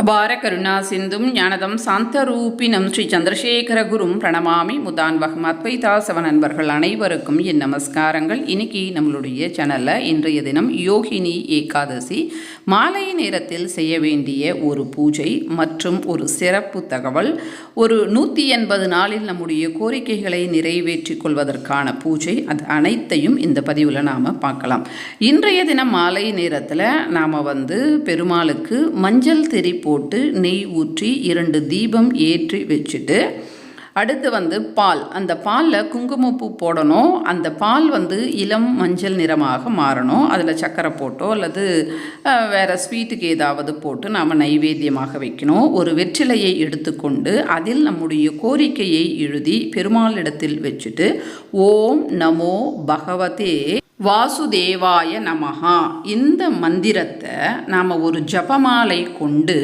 அபார கருணா சிந்தும் ஞானதம் சாந்தரூபினம் ஸ்ரீ சந்திரசேகர குரும் பிரணமாமி முதான்வகம் அத்வைதாசவ நண்பர்கள் அனைவருக்கும் என் நமஸ்காரங்கள். இன்னைக்கு நம்மளுடைய சேனலில் இன்றைய தினம் யோகினி ஏகாதசி மாலை நேரத்தில் செய்ய வேண்டிய ஒரு பூஜை மற்றும் ஒரு சிறப்பு தகவல் ஒரு நூற்றி எண்பது நாளில் நம்முடைய கோரிக்கைகளை நிறைவேற்றிக் கொள்வதற்கான பூஜை அது அனைத்தையும் இந்த பதிவில் நாம் பார்க்கலாம். இன்றைய தினம் மாலை நேரத்தில் நாம் வந்து பெருமாளுக்கு மஞ்சள் திரி போட்டு நெய் ஊற்றி இரண்டு தீபம் ஏற்றி வச்சுட்டு அடுத்து வந்து பால். அந்த பாலில் குங்குமப்பூ போடணும். அந்த பால் வந்து இளம் மஞ்சள் நிறமாக மாறணும். அதில் சர்க்கரை போட்டோ அல்லது வேறு ஸ்வீட்டுக்கு ஏதாவது போட்டு நாம் நைவேத்தியமாக வைக்கணும். ஒரு வெற்றிலையை எடுத்துக்கொண்டு அதில் நம்முடைய கோரிக்கையை எழுதி பெருமாளிடத்தில் வச்சுட்டு ஓம் நமோ பகவதே வாசுதேவாய நமஹா. இந்த மந்திரத்தை நாம் ஒரு ஜபமாலை கொண்டு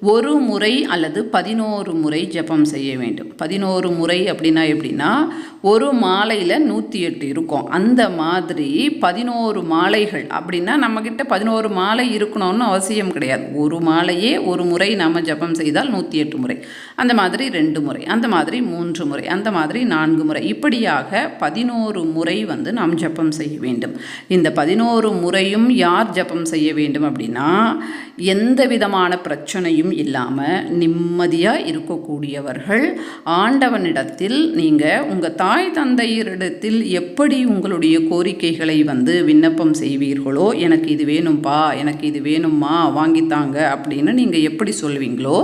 ஒரு முறை அல்லது பதினோரு முறை ஜபம் செய்ய வேண்டும். பதினோரு முறை அப்படின்னா எப்படின்னா ஒரு மாலையில் நூற்றி எட்டு இருக்கும். அந்த மாதிரி பதினோரு மாலைகள் அப்படின்னா நம்மக்கிட்ட பதினோரு மாலை இருக்கணும்னு அவசியம் கிடையாது. ஒரு மாலையே ஒரு முறை நாம் ஜபம் செய்தால் நூற்றி எட்டு முறை. அந்த மாதிரி ரெண்டு முறை அந்த மாதிரி மூன்று முறை அந்த மாதிரி நான்கு முறை. இப்படியாக பதினோரு முறை வந்து நாம் ஜபம் செய்ய வேண்டும். இந்த பதினோரு முறையும் யார் ஜபம் செய்ய வேண்டும் அப்படின்னா எந்த விதமான பிரச்சனையும் இல்லாமல் நிம்மதியாக இருக்கக்கூடியவர்கள் ஆண்டவனிடத்தில் நீங்கள் உங்கள் தாய் தந்தையரிடத்தில் எப்படி உங்களுடைய கோரிக்கைகளை வந்து விண்ணப்பம் செய்வீர்களோ எனக்கு இது வேணும்ப்பா எனக்கு இது வேணும்மா வாங்கித்தாங்க அப்படின்னு நீங்கள் எப்படி சொல்வீங்களோ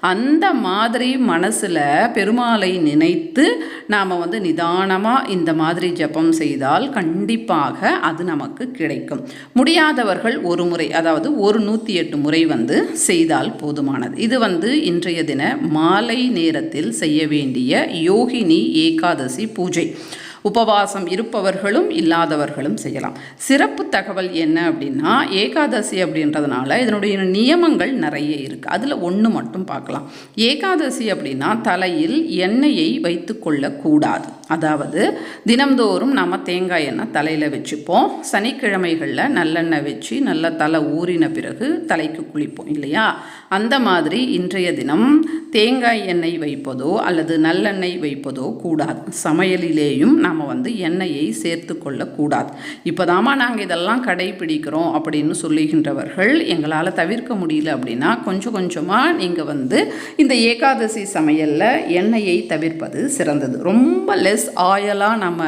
அந்த மாதிரி மனசில் பெருமாளை நினைத்து நாம் வந்து நிதானமாக இந்த மாதிரி ஜெபம் செய்தால் கண்டிப்பாக அது நமக்கு கிடைக்கும். முடியாதவர்கள் ஒரு முறை அதாவது ஒரு நூற்றி எட்டு முறை வந்து செய்தால் போதுமானது இது வந்து இன்றைய தின மாலை நேரத்தில் செய்ய வேண்டிய யோகினி ஏகாதசி பூஜை. உபவாசம் இருப்பவர்களும் இல்லாதவர்களும் செய்யலாம். சிறப்பு தகவல் என்ன அப்படின்னா ஏகாதசி அப்படின்றதுனால இதனுடைய நியமங்கள் நிறைய இருக்குது அதில் ஒன்று மட்டும் பார்க்கலாம். ஏகாதசி அப்படின்னா தலையில் எண்ணெயை வைத்து கொள்ளக்கூடாது. அதாவது தினம்தோறும் நம்ம தேங்காய் எண்ணெய் தலையில் வச்சுப்போம். சனிக்கிழமைகளில் நல்லெண்ணெய் வச்சு நல்ல தலை ஊறின பிறகு தலைக்கு குளிப்போம் இல்லையா? அந்த மாதிரி இன்றைய தினம் தேங்காய் எண்ணெய் வைப்பதோ அல்லது நல்லெண்ணெய் வைப்பதோ கூடாது. சமையலிலேயும் நாம் நாம் வந்து எண்ணெயை சேர்த்து கொள்ளக்கூடாது. இப்போதாம்மா நாங்கள் இதெல்லாம் கடைபிடிக்கிறோம் அப்படின்னு சொல்லுகின்றவர்கள் எங்களால் தவிர்க்க முடியல அப்படின்னா கொஞ்சம் கொஞ்சமாக நீங்கள் வந்து இந்த ஏகாதசி சமையலில் எண்ணெயை தவிர்ப்பது சிறந்தது. ரொம்ப லெஸ் ஆயலாக நம்ம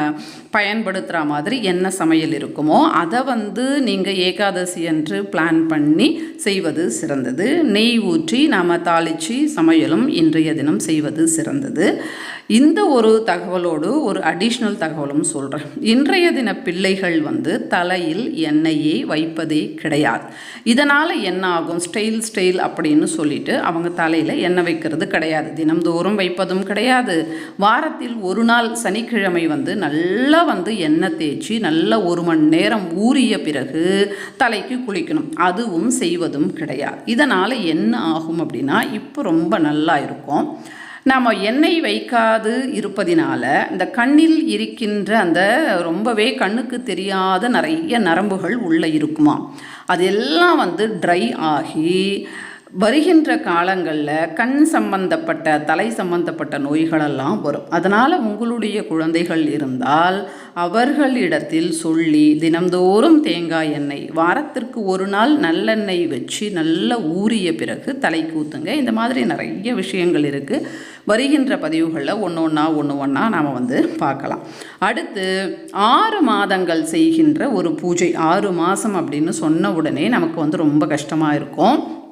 பயன்படுத்துகிற மாதிரி என்ன சமையல் இருக்குமோ அதை வந்து நீங்கள் ஏகாதசி என்று பிளான் பண்ணி செய்வது சிறந்தது. நெய் ஊற்றி நாம் தாளித்து சமையலும் இன்றைய தினம் செய்வது சிறந்தது. இந்த ஒரு தகவலோடு ஒரு அடிஷ்னல் தகவலும் சொல்கிறேன் இன்றைய தின பிள்ளைகள் வந்து தலையில் எண்ணெயை வைப்பதே கிடையாது. இதனால் என்ன ஆகும்? ஸ்டைல் ஸ்டைல் அப்படின்னு சொல்லிட்டு அவங்க தலையில் எண்ணெய் வைக்கிறது கிடையாது. தினம்தோறும் வைப்பதும் கிடையாது. வாரத்தில் ஒரு நாள் சனிக்கிழமை வந்து நல்லா வந்து எண்ணெய் தேய்ச்சி நல்லா ஒரு மணி நேரம் ஊறிய பிறகு தலைக்கு குளிக்கணும். அதுவும் செய்வதும் கிடையாது. இதனால் என்ன ஆகும் அப்படின்னா இப்போ ரொம்ப நல்லா இருக்கும். நாம் எண்ணெய் வைக்காது இருப்பதினால இந்த கண்ணில் இருக்கின்ற அந்த ரொம்பவே கண்ணுக்கு தெரியாத நிறைய நரம்புகள் உள்ளே இருக்குமா அதெல்லாம் வந்து ட்ரை ஆகி வருகின்ற காலங்களில் கண் சம்பந்தப்பட்ட தலை சம்பந்தப்பட்ட நோய்களெல்லாம் வரும். அதனால் உங்களுடைய குழந்தைகள் இருந்தால் அவர்களிடத்தில் சொல்லி தினம்தோறும் தேங்காய் எண்ணெய் வாரத்திற்கு ஒரு நாள் நல்லெண்ணெய் வச்சு நல்ல ஊறிய பிறகு தலை கூத்துங்க. இந்த மாதிரி நிறைய விஷயங்கள் இருக்குது வருகின்ற பதிவுகளில் ஒன்று ஒன்றா ஒன்று ஒன்றா நாம் வந்து பார்க்கலாம். அடுத்து ஆறு மாதங்கள் செய்கின்ற ஒரு பூஜை ஆறு மாதம் அப்படின்னு சொன்ன உடனே நமக்கு வந்து ரொம்ப கஷ்டமாக இருக்கும்.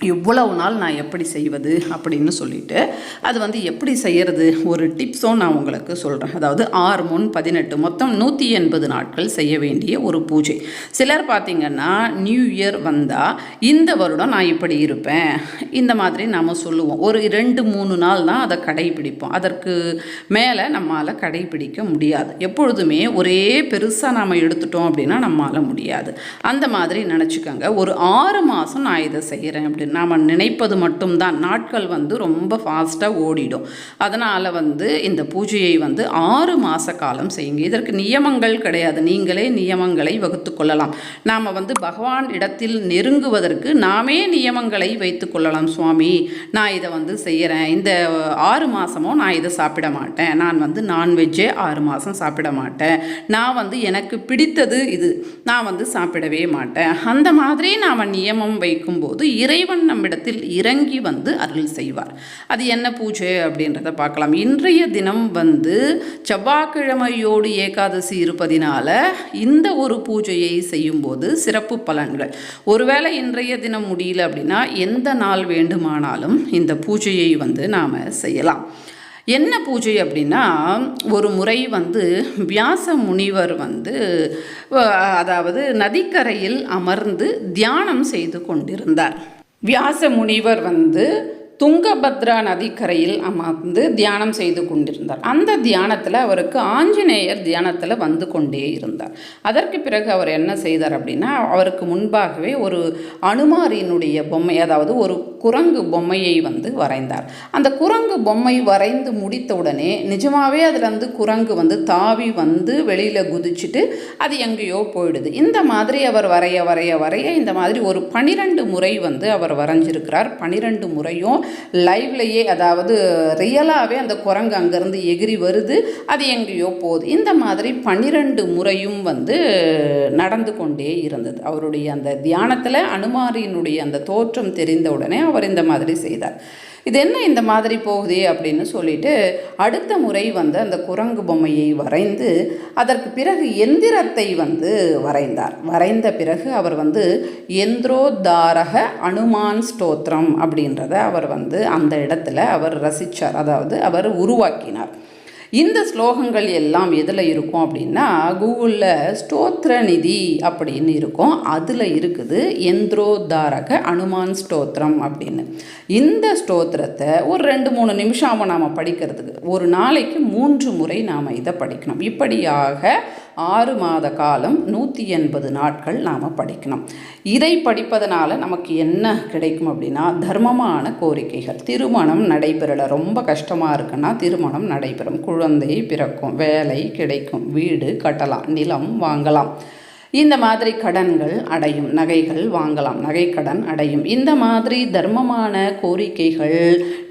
இவ்வளவு நாள் நான் எப்படி செய்வது அப்படின்னு சொல்லிட்டு அது வந்து எப்படி செய்கிறது ஒரு டிப்ஸும் நான் உங்களுக்கு சொல்கிறேன் அதாவது ஆறு முன் பதினெட்டு மொத்தம் நூற்றி எண்பது நாட்கள் செய்ய வேண்டிய ஒரு பூஜை. சிலர் பார்த்திங்கன்னா நியூ இயர் வந்தால் இந்த வருடம் நான் இப்படி இருப்பேன். இந்த மாதிரி நாம் சொல்லுவோம். ஒரு ரெண்டு மூணு நாள் தான் அதை கடைபிடிப்போம். அதற்கு மேலே நம்மால் கடைபிடிக்க முடியாது. எப்பொழுதுமே ஒரே பெருசாக நாம் எடுத்துட்டோம் அப்படின்னா நம்மால் முடியாது. அந்த மாதிரி நினச்சிக்கோங்க. ஒரு ஆறு மாதம் நான் இதை செய்கிறேன் அப்படின்னு நாம் நினைப்பது மட்டும்தான். நாட்கள் வந்து ரொம்ப ஃபாஸ்ட்டாக ஓடிடும். அதனால் வந்து இந்த பூஜையை வந்து ஆறு மாத காலம் செய்யுங்க. இதற்கு நியமங்கள் கிடையாது. நீங்களே நியமங்களை வகுத்து கொள்ளலாம். நாம் வந்து பகவான் இடத்தில் நெருங்குவதற்கு நாமே நியமங்களை வைத்து கொள்ளலாம் சுவாமி. நான் இதை வந்து செய்கிறேன் இந்த ஆறு மாதமும் நான் இதை சாப்பிட மாட்டேன். நான் வந்து நான்வெஜ்ஜே ஆறு மாதம் சாப்பிட மாட்டேன். நான் வந்து எனக்கு பிடித்தது இது. நான் வந்து சாப்பிடவே மாட்டேன். அந்த மாதிரி நாம் நியமம் வைக்கும்போது இறைவன் நம்மிடத்தில் இறங்கி வந்து அருள் செய்வார். அது என்ன பூஜை அப்படின்றத பார்க்கலாம். இன்றைய தினம் வந்து செவ்வாய்க்கிழமையோடு ஏகாதசி இருப்பதினால இந்த ஒரு பூஜையை செய்யும்போது சிறப்பு பலன்கள். ஒருவேளை இன்றைய தினம் முடியல அப்படின்னா எந்த நாள் வேண்டுமானாலும் இந்த பூஜையை வந்து நாம் செய்யலாம். என்ன பூஜை அப்படின்னா ஒரு முறை வந்து வியாச முனிவர் வந்து அதாவது நதிக்கரையில் அமர்ந்து தியானம் செய்து கொண்டிருந்தார். வியாச முனிவர் வந்து துங்கபத்ரா நதிக்கரையில் அமர்ந்து தியானம் செய்து கொண்டிருந்தார். அந்த தியானத்தில் அவருக்கு ஆஞ்சநேயர் தியானத்தில் வந்து கொண்டே இருந்தார். அதற்கு பிறகு அவர் என்ன செய்தார் அப்படின்னா அவருக்கு முன்பாகவே ஒரு அனுமாரினுடைய பொம்மை அதாவது ஒரு குரங்கு பொம்மையை வந்து வரைந்தார். அந்த குரங்கு பொம்மை வரைந்து முடித்தவுடனே நிஜமாகவே அதில் வந்து குரங்கு வந்து தாவி வந்து வெளியில் குதிச்சுட்டு அது எங்கேயோ போயிடுது. இந்த மாதிரி அவர் வரைய வரைய வரைய இந்த மாதிரி ஒரு பனிரெண்டு முறை வந்து அவர் வரைஞ்சிருக்கிறார். பனிரெண்டு முறையும் லைவ்லையே அதாவது ரியலாகவே அந்த குரங்கு அங்கேருந்து எகிரி வருது அது எங்கேயோ போகுது. இந்த மாதிரி பன்னிரெண்டு முறையும் வந்து நடந்து கொண்டே இருந்தது. அவருடைய அந்த தியானத்தில் அனுமாரியினுடைய அந்த தோற்றம் தெரிந்த உடனே அவர் இந்த மாதிரி செய்தார். இது என்ன இந்த மாதிரி போகுதே அப்படின்னு சொல்லிட்டு அடுத்த முறை வந்து அந்த குரங்கு பொம்மையை வரைந்து அதற்கு பிறகு எந்திரத்தை வந்து வரைந்தார். வரைந்த பிறகு அவர் வந்து எந்திரோதாரக அனுமான் ஸ்தோத்திரம் அப்படின்றத அவர் வந்து அந்த இடத்துல அவர் ரசித்தார் அதாவது அவர் உருவாக்கினார். இந்த ஸ்லோகங்கள் எல்லாம் எதில் இருக்கும் அப்படின்னா கூகுளில் ஸ்தோத்திர நிதி அப்படின்னு இருக்கும். அதில் இருக்குது எந்திரோதாரக அனுமான் ஸ்தோத்திரம் அப்படின்னு. இந்த ஸ்தோத்திரத்தை ஒரு ரெண்டு மூணு நிமிஷம் அவன் நாம் படிக்கிறதுக்கு ஒரு நாளைக்கு மூன்று முறை நாம் இதை படிக்கணும். இப்படியாக ஆறு மாத காலம் நூற்றி எண்பது நாட்கள் நாம் படிக்கணும். இதை படிப்பதனால நமக்கு என்ன கிடைக்கும் அப்படின்னா தர்மமான கோரிக்கைகள். திருமணம் நடைபெறலை. ரொம்ப கஷ்டமாக இருக்குன்னா திருமணம் நடைபெறும். குழந்தை பிறக்கும் வேலை கிடைக்கும் வீடு கட்டலாம் நிலம் வாங்கலாம். இந்த மாதிரி கடன்கள் அடையும் நகைகள் வாங்கலாம் நகைக்கடன் அடையும். இந்த மாதிரி தர்மமான கோரிக்கைகள்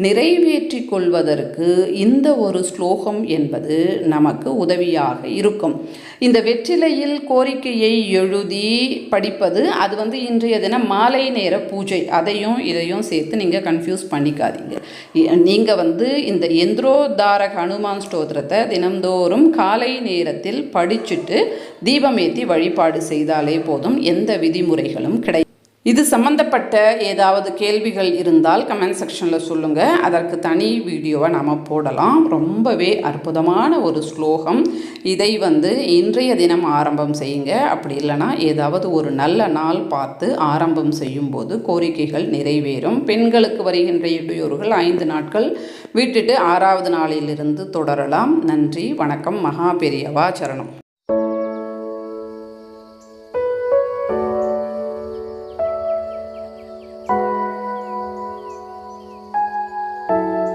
நிறைவேற்றி கொள்வதற்கு இந்த ஒரு ஸ்லோகம் என்பது நமக்கு உதவியாக இருக்கும். இந்த வெற்றிலையில் கோரிக்கையை எழுதி படிப்பது அது வந்து இன்றைய தினம் மாலை நேர பூஜை. அதையும் இதையும் சேர்த்து நீங்கள் கன்ஃபியூஸ் பண்ணிக்காதீங்க. நீங்கள் வந்து இந்த எந்திரோதாரக ஹனுமான் ஸ்தோத்திரத்தை தினந்தோறும் காலை நேரத்தில் படிச்சுட்டு தீபமேத்தி வழிபாடு செய்தாலே போதும். எந்த விதிமுறைகளும் கிடை. இது சம்மந்தப்பட்ட ஏதாவது கேள்விகள் இருந்தால் கமெண்ட் செக்ஷனில் சொல்லுங்கள் அதற்கு தனி வீடியோவை நாம் போடலாம். ரொம்பவே அற்புதமான ஒரு ஸ்லோகம். இதை வந்து இன்றைய தினம் ஆரம்பம் செய்யுங்க. அப்படி இல்லைனா ஏதாவது ஒரு நல்ல நாள் பார்த்து ஆரம்பம் செய்யும்போது கோரிக்கைகள் நிறைவேறும். பெண்களுக்கு வருகின்ற இடையூறுகள் ஐந்து நாட்கள் விட்டுட்டு ஆறாவது நாளிலிருந்து தொடரலாம். நன்றி வணக்கம் மகா பெரியவா சரணம்.